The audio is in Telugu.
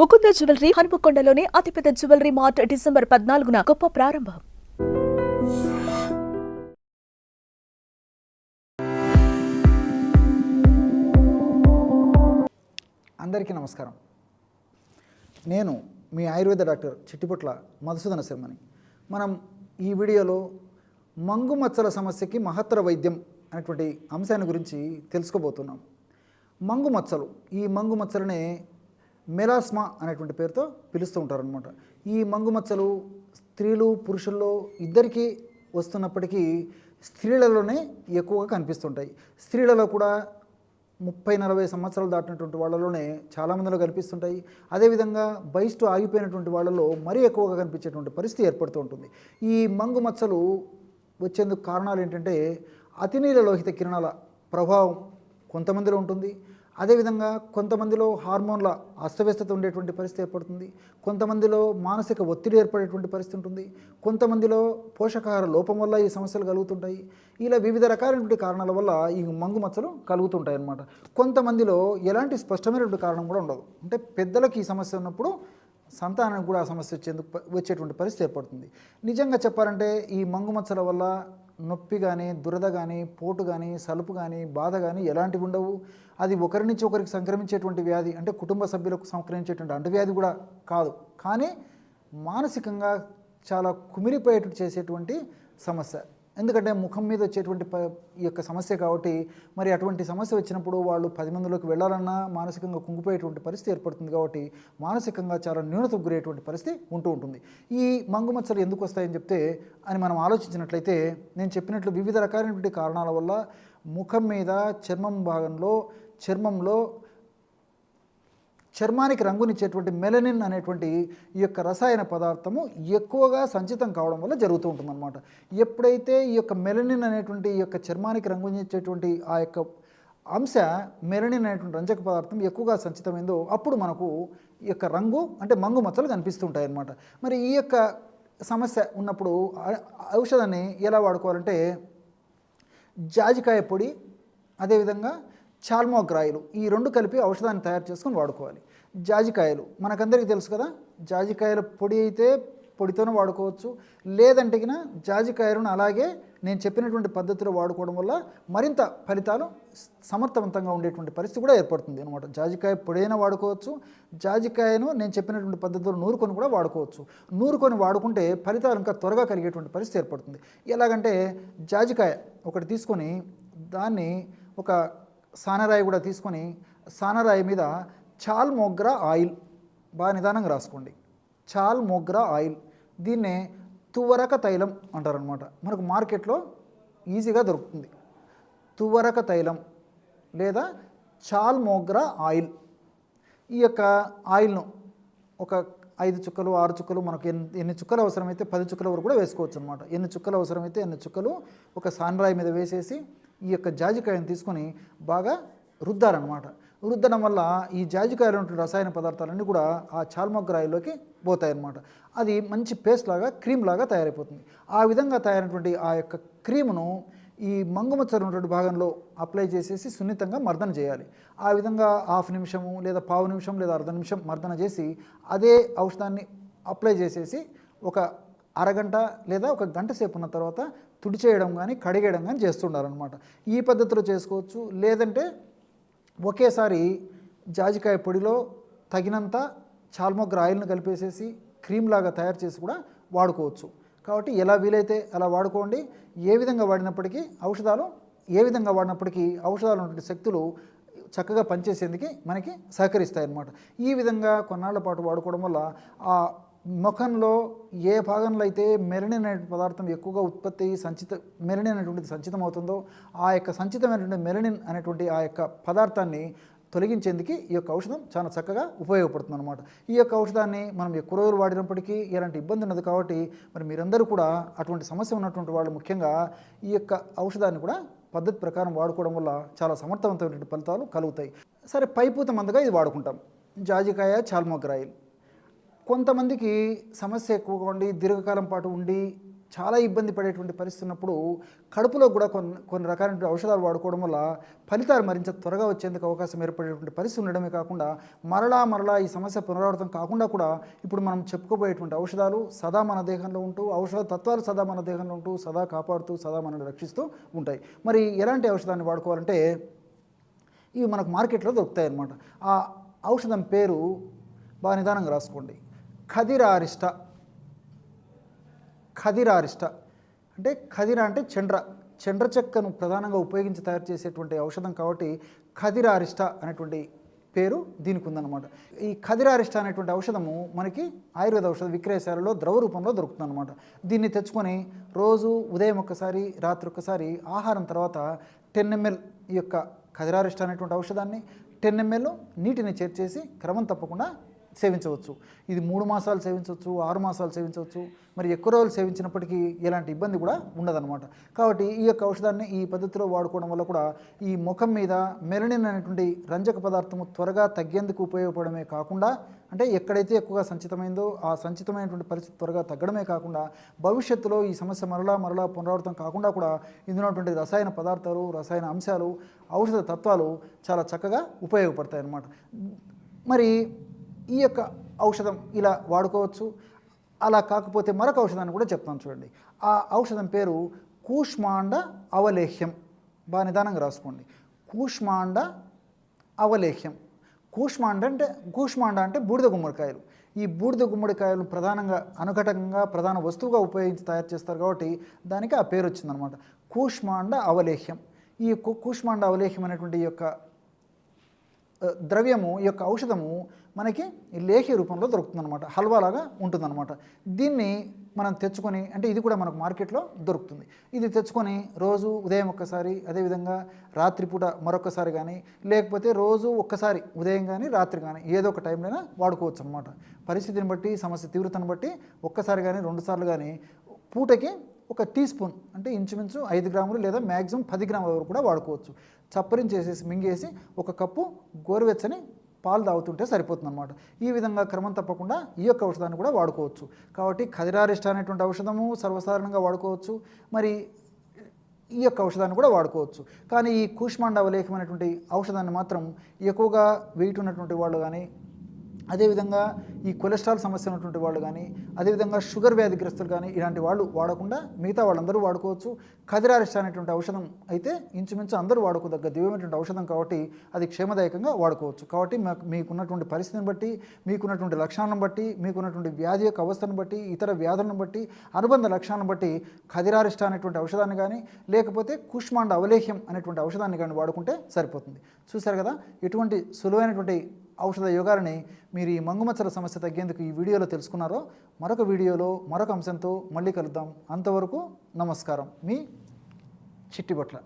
ముకుంద జ్యువెలరీ హనుమకొండలోని అతిపెద్ద జ్యువెలరీ మార్ట్ డిసెంబర్ పద్నాలుగున గొప్ప ప్రారంభం. అందరికీ నమస్కారం. నేను మీ ఆయుర్వేద డాక్టర్ చిట్టిపుట్ల మధుసూదన శర్మని. మనం ఈ వీడియోలో మంగు మచ్చల సమస్యకి మహత్తర వైద్యం అనేటువంటి అంశాన్ని గురించి తెలుసుకోబోతున్నాం. మంగు మచ్చలు ఈ మంగు మచ్చలనే మెలాస్మా అనేటువంటి పేరుతో పిలుస్తూ ఉంటారనమాట ఈ మంగు మచ్చలు స్త్రీలు పురుషుల్లో ఇద్దరికీ వస్తున్నప్పటికీ స్త్రీలలోనే ఎక్కువగా కనిపిస్తుంటాయి. స్త్రీలలో కూడా ముప్పై నలభై సంవత్సరాలు దాటినటువంటి వాళ్ళలోనే చాలామందిలో కనిపిస్తుంటాయి. అదేవిధంగా బహిష్టు ఆగిపోయినటువంటి వాళ్ళలో మరీ ఎక్కువగా కనిపించేటువంటి పరిస్థితి ఏర్పడుతూ ఉంటుంది. ఈ మంగు మచ్చలు వచ్చేందుకు కారణాలు ఏంటంటే అతినీల లోహిత కిరణాల ప్రభావం కొంతమందిలో ఉంటుంది. అదేవిధంగా కొంతమందిలో హార్మోన్ల అస్తవ్యస్తత ఉండేటువంటి పరిస్థితి ఏర్పడుతుంది. కొంతమందిలో మానసిక ఒత్తిడి ఏర్పడేటువంటి పరిస్థితి ఉంటుంది. కొంతమందిలో పోషకాహార లోపం వల్ల ఈ సమస్యలు కలుగుతుంటాయి. ఇలా వివిధ రకాలైనటువంటి కారణాల వల్ల ఈ మంగు మచ్చలు కలుగుతుంటాయి అన్నమాట కొంతమందిలో ఎలాంటి స్పష్టమైనటువంటి కారణం కూడా ఉండదు. అంటే పెద్దలకు ఈ సమస్య ఉన్నప్పుడు సంతానానికి కూడా ఆ సమస్య వచ్చేందుకు వచ్చేటువంటి పరిస్థితి ఏర్పడుతుంది. నిజంగా చెప్పాలంటే ఈ మంగు మచ్చల వల్ల నొప్పి కానీ దురద కానీ పోటు కానీ సలుపు కానీ బాధ కానీ ఎలాంటివి ఉండవు. అది ఒకరి నుంచి ఒకరికి సంక్రమించేటువంటి వ్యాధి అంటే కుటుంబ సభ్యులకు సంక్రమించేటువంటి అంటువ్యాధి కూడా కాదు. కానీ మానసికంగా చాలా కుమిరిపోయేటట్టు చేసేటువంటి సమస్య. ఎందుకంటే ముఖం మీద వచ్చేటువంటి ప ఈ యొక్క సమస్య కాబట్టి మరి అటువంటి సమస్య వచ్చినప్పుడు వాళ్ళు పది మందిలోకి వెళ్ళాలన్నా మానసికంగా కుంగిపోయేటువంటి పరిస్థితి ఏర్పడుతుంది కాబట్టి మానసికంగా చాలా న్యూనతకు గురయ్యేటువంటి పరిస్థితి ఉంటూ ఉంటుంది. ఈ మంగు మచ్చలు ఎందుకు వస్తాయని చెప్తే అని మనం ఆలోచించినట్లయితే నేను చెప్పినట్లు వివిధ రకాలైనటువంటి కారణాల వల్ల ముఖం మీద చర్మం భాగంలో చర్మంలో చర్మానికి రంగునిచ్చేటువంటి మెలనిన్ అనేటువంటి ఈ యొక్క రసాయన పదార్థము ఎక్కువగా సంచితం కావడం వల్ల జరుగుతూ ఉంటుందన్నమాట. ఎప్పుడైతే ఈ యొక్క మెలనిన్ అనేటువంటి ఈ యొక్క చర్మానికి రంగునిచ్చేటువంటి ఆ యొక్క అంశ మెలనిన్ అనేటువంటి రంజక పదార్థం ఎక్కువగా సంచితమైందో అప్పుడు మనకు ఈ యొక్క రంగు అంటే మంగు మచ్చలు కనిపిస్తుంటాయి అన్నమాట మరి ఈ యొక్క సమస్య ఉన్నప్పుడు ఔషధాన్ని ఎలా వాడుకోవాలంటే జాజికాయ పొడి అదేవిధంగా చాల్మోగ్రాయిలు ఈ రెండు కలిపి ఔషధాన్ని తయారు చేసుకొని వాడుకోవాలి. జాజికాయలు మనకందరికీ తెలుసు కదా జాజికాయల పొడి అయితే పొడితోనే వాడుకోవచ్చు. లేదంటే గిన జాజికాయలను అలాగే నేను చెప్పినటువంటి పద్ధతిలో వాడుకోవడం వల్ల మరింత ఫలితాలు సమర్థవంతంగా ఉండేటువంటి పరిస్థితి కూడా ఏర్పడుతుంది అనమాట జాజికాయ పొడైనా వాడుకోవచ్చు జాజికాయను నేను చెప్పినటువంటి పద్ధతిలో నూరుకొని కూడా వాడుకోవచ్చు. నూరుకొని వాడుకుంటే ఫలితాలు ఇంకా త్వరగా కలిగేటువంటి పరిస్థితి ఏర్పడుతుంది. ఎలాగంటే జాజికాయ ఒకటి తీసుకొని దాన్ని ఒక సానరాయి కూడా తీసుకొని సానరాయి మీద చాల్ మోగ్రా ఆయిల్ బాగా నిదానంగా రాసుకోండి. చాల్ మోగ్రా ఆయిల్. దీన్నే తువరక తైలం అంటారనమాట మనకు మార్కెట్లో ఈజీగా దొరుకుతుంది. తువరక తైలం లేదా చాల్ మోగ్రా ఆయిల్. ఈ యొక్క ఆయిల్ను ఒక ఐదు చుక్కలు ఆరు చుక్కలు మనకు ఎన్ని ఎన్ని చుక్కలు అవసరమైతే పది చుక్కల వరకు కూడా వేసుకోవచ్చు అనమాట ఎన్ని చుక్కలు అవసరమైతే ఎన్ని చుక్కలు ఒక సాన్రాయి మీద వేసేసి ఈ యొక్క జాజికాయను తీసుకొని బాగా రుద్దారనమాట రుద్దడం వల్ల ఈ జాజికాయలో ఉన్న రసాయన పదార్థాలన్నీ కూడా ఆ చాల్మొగ్గరాయిలోకి పోతాయన్నమాట. అది మంచి పేస్ట్ లాగా క్రీమ్ లాగా తయారైపోతుంది. ఆ విధంగా తయారైనటువంటి ఆ యొక్క క్రీమును ఈ మంగుమచ్చరు ఉన్నటువంటి భాగంలో అప్లై చేసేసి సున్నితంగా మర్దన చేయాలి. ఆ విధంగా హాఫ్ నిమిషము లేదా పావు నిమిషం లేదా అర్ధ నిమిషం మర్దన చేసి అదే ఔషధాన్ని అప్లై చేసేసి ఒక అరగంట లేదా ఒక గంట సేపు ఉన్న తర్వాత తుడిచేయడం కానీ కడిగేయడం కానీ చేస్తుండాలన్నమాట ఈ పద్ధతిలో చేసుకోవచ్చు. లేదంటే ఒకేసారి జాజికాయ పొడిలో తగినంత చాల్మొగ్గర ఆయిల్ని కలిపేసేసి క్రీమ్ లాగా తయారు చేసి కూడా వాడుకోవచ్చు. కాబట్టి ఎలా వీలైతే అలా వాడుకోండి. ఏ విధంగా వాడినప్పటికీ ఔషధాలు ఏ విధంగా వాడినప్పటికీ ఔషధాలు ఉన్నటువంటి శక్తులు చక్కగా పనిచేసేందుకు మనకి సహకరిస్తాయి అన్నమాట ఈ విధంగా కొన్నాళ్ళ పాటు వాడుకోవడం వల్ల ఆ ముఖంలో ఏ భాగంలో అయితే మెరనిన్ అనే పదార్థం ఎక్కువగా ఉత్పత్తి అయ్యి సంచిత మెరనిన్ అనేటువంటిది సంచితం అవుతుందో ఆ యొక్క సంచితమైనటువంటి మెరనిన్ అనేటువంటి ఆ యొక్క పదార్థాన్ని తొలగించేందుకు ఈ యొక్క ఔషధం చాలా చక్కగా ఉపయోగపడుతుంది అనమాట ఈ యొక్క ఔషధాన్ని మనం ఎక్కువ రోజులు వాడినప్పటికీ ఎలాంటి ఇబ్బంది ఉన్నది కాబట్టి మరి మీరందరూ కూడా అటువంటి సమస్య ఉన్నటువంటి వాళ్ళు ముఖ్యంగా ఈ యొక్క ఔషధాన్ని కూడా పద్ధతి ప్రకారం వాడుకోవడం వల్ల చాలా సమర్థవంతమైనటువంటి ఫలితాలు కలుగుతాయి. సరే పైపూత మందుగా ఇది వాడుకుంటాం. జాజికాయ చాల్మోగ్రాయిల్. కొంతమందికి సమస్య ఎక్కువగా ఉండి దీర్ఘకాలం పాటు ఉండి చాలా ఇబ్బంది పడేటువంటి పరిస్థితి ఉన్నప్పుడు కడుపులో కూడా కొన్ని కొన్ని రకాలైన ఔషధాలు వాడుకోవడం వల్ల ఫలితాలు మరింత త్వరగా వచ్చేందుకు అవకాశం ఏర్పడేటువంటి పరిస్థితి ఉండడమే కాకుండా మరలా మరలా ఈ సమస్య పునరావృతం కాకుండా కూడా ఇప్పుడు మనం చెప్పుకోబోయేటువంటి ఔషధాలు సదా మన దేహంలో ఉంటూ ఔషధ తత్వాలు సదా మన దేహంలో ఉంటూ సదా కాపాడుతూ సదా మనల్ని రక్షిస్తూ ఉంటాయి. మరి ఎలాంటి ఔషధాన్ని వాడుకోవాలంటే ఇవి మనకు మార్కెట్లో దొరుకుతాయి అన్నమాట ఆ ఔషధం పేరు బాగా నిదానంగా రాసుకోండి. ఖదిరారిష్ట. ఖదిరారిష్ట. అంటే ఖదిర అంటే చండ్ర చండ్ర చెక్కను ప్రధానంగా ఉపయోగించి తయారు చేసేటువంటి ఔషధం కాబట్టి ఖదిరారిష్ట అనేటువంటి పేరు దీనికి ఉందన్నమాట. ఈ ఖదిరారిష్ట అనేటువంటి ఔషధము మనకి ఆయుర్వేద ఔషధ విక్రయశాలలో ద్రవ రూపంలో దొరుకుతుందన్నమాట. దీన్ని తెచ్చుకొని రోజు ఉదయం ఒక్కసారి రాత్రి ఒక్కసారి ఆహారం తర్వాత టెన్ ఎంఎల్ ఈ యొక్క ఖదిరారిష్ట అనేటువంటి ఔషధాన్ని టెన్ ఎంఎల్ నీటిని చేర్చేసి క్రమం తప్పకుండా సేవించవచ్చు. ఇది మూడు మాసాలు సేవించవచ్చు ఆరు మాసాలు సేవించవచ్చు. మరి ఎక్కువ రోజులు సేవించినప్పటికీ ఎలాంటి ఇబ్బంది కూడా ఉండదన్నమాట. కాబట్టి ఈ యొక్క ఔషధాన్ని ఈ పద్ధతిలో వాడుకోవడం వల్ల కూడా ఈ ముఖం మీద మెలనిన్ అనేటువంటి రంజక పదార్థము త్వరగా తగ్గేందుకు ఉపయోగపడమే కాకుండా అంటే ఎక్కడైతే ఎక్కువగా సంచితమైందో ఆ సంచితమైనటువంటి పరిస్థితి త్వరగా తగ్గడమే కాకుండా భవిష్యత్తులో ఈ సమస్య మరలా మరలా పునరావృతం కాకుండా కూడా ఇందులో ఉన్నటువంటి రసాయన పదార్థాలు రసాయన అంశాలు ఔషధ తత్వాలు చాలా చక్కగా ఉపయోగపడతాయి అన్నమాట మరి ఈ యొక్క ఔషధం ఇలా వాడుకోవచ్చు. అలా కాకపోతే మరొక ఔషధాన్ని కూడా చెప్తాను చూడండి. ఆ ఔషధం పేరు కూష్మాండ అవలేహ్యం. బాగా నిదానంగా రాసుకోండి. కూష్మాండ అవలేహ్యం. కూష్మాండ అంటే కూష్మాండ అంటే బూడిద గుమ్మడికాయలు. ఈ బూడిద గుమ్మడికాయలు ప్రధానంగా అనుఘటకంగా ప్రధాన వస్తువుగా ఉపయోగించి తయారు చేస్తారు కాబట్టి దానికి ఆ పేరు వచ్చిందనమాట కూష్మాండ అవలేహ్యం. ఈ కూష్మాండ అవలేహ్యం అనేటువంటి ఈ యొక్క ద్రవ్యము ఈ యొక్క ఔషధము మనకి ఈ రూపంలో దొరుకుతుందన్నమాట. హల్వాలాగా ఉంటుందన్నమాట. దీన్ని మనం తెచ్చుకొని అంటే ఇది కూడా మనకు మార్కెట్లో దొరుకుతుంది. ఇది తెచ్చుకొని రోజు ఉదయం ఒక్కసారి అదేవిధంగా రాత్రిపూట మరొకసారి కానీ లేకపోతే రోజు ఒక్కసారి ఉదయం కానీ రాత్రి కానీ ఏదో ఒక టైంలోనే వాడుకోవచ్చు అనమాట పరిస్థితిని బట్టి సమస్య తీవ్రతను బట్టి ఒక్కసారి కానీ రెండుసార్లు కానీ పూటకి ఒక టీ స్పూన్ అంటే ఇంచుమించు ఐదు గ్రాములు లేదా మ్యాక్సిమం పది గ్రాముల వరకు కూడా వాడుకోవచ్చు. చప్పరించేసేసి మింగేసి ఒక కప్పు గోరువెచ్చని పాలు తాగుతుంటే సరిపోతుంది అనమాట ఈ విధంగా క్రమం తప్పకుండా ఈ యొక్క ఔషధాన్ని కూడా వాడుకోవచ్చు. కాబట్టి ఖదిరారిష్ట అనేటువంటి ఔషధము సర్వసాధారణంగా వాడుకోవచ్చు. మరి ఈ యొక్క ఔషధాన్ని కూడా వాడుకోవచ్చు. కానీ ఈ కూష్మాండ అవలేఖమైనటువంటి ఔషధాన్ని మాత్రం ఎక్కువగా వెయిట్ ఉన్నటువంటి వాళ్ళు కానీ అదేవిధంగా ఈ కొలెస్ట్రాల్ సమస్య ఉన్నటువంటి వాళ్ళు కానీ అదేవిధంగా షుగర్ వ్యాధిగ్రస్తులు కానీ ఇలాంటి వాళ్ళు వాడకుండా మిగతా వాళ్ళందరూ వాడుకోవచ్చు. కదిరారిష్ట అనేటువంటి ఔషధం అయితే ఇంచుమించు అందరూ వాడుకోదగ్గ దివ్యమైనటువంటి ఔషధం కాబట్టి అది క్షేమదాయకంగా వాడుకోవచ్చు. కాబట్టి మాకు మీకున్నటువంటి పరిస్థితిని బట్టి మీకున్నటువంటి లక్షణాలను బట్టి మీకున్నటువంటి వ్యాధి యొక్క అవస్థను బట్టి ఇతర వ్యాధులను బట్టి అనుబంధ లక్షణాలను బట్టి ఖదిరారిష్ట అనేటువంటి ఔషధాన్ని కానీ లేకపోతే కుష్మాండ అవలేహ్యం అనేటువంటి ఔషధాన్ని కానీ వాడుకుంటే సరిపోతుంది. చూశారు కదా? ఎటువంటి సులువైనటువంటి ఔషధ యోగాలని మీరు ఈ మంగుమచ్చల సమస్య తగ్గేందుకు ఈ వీడియోలో తెలుసుకున్నారో మరొక వీడియోలో మరొక అంశంతో మళ్ళీ కలుద్దాం. అంతవరకు నమస్కారం. మీ చిట్టిబొట్ల.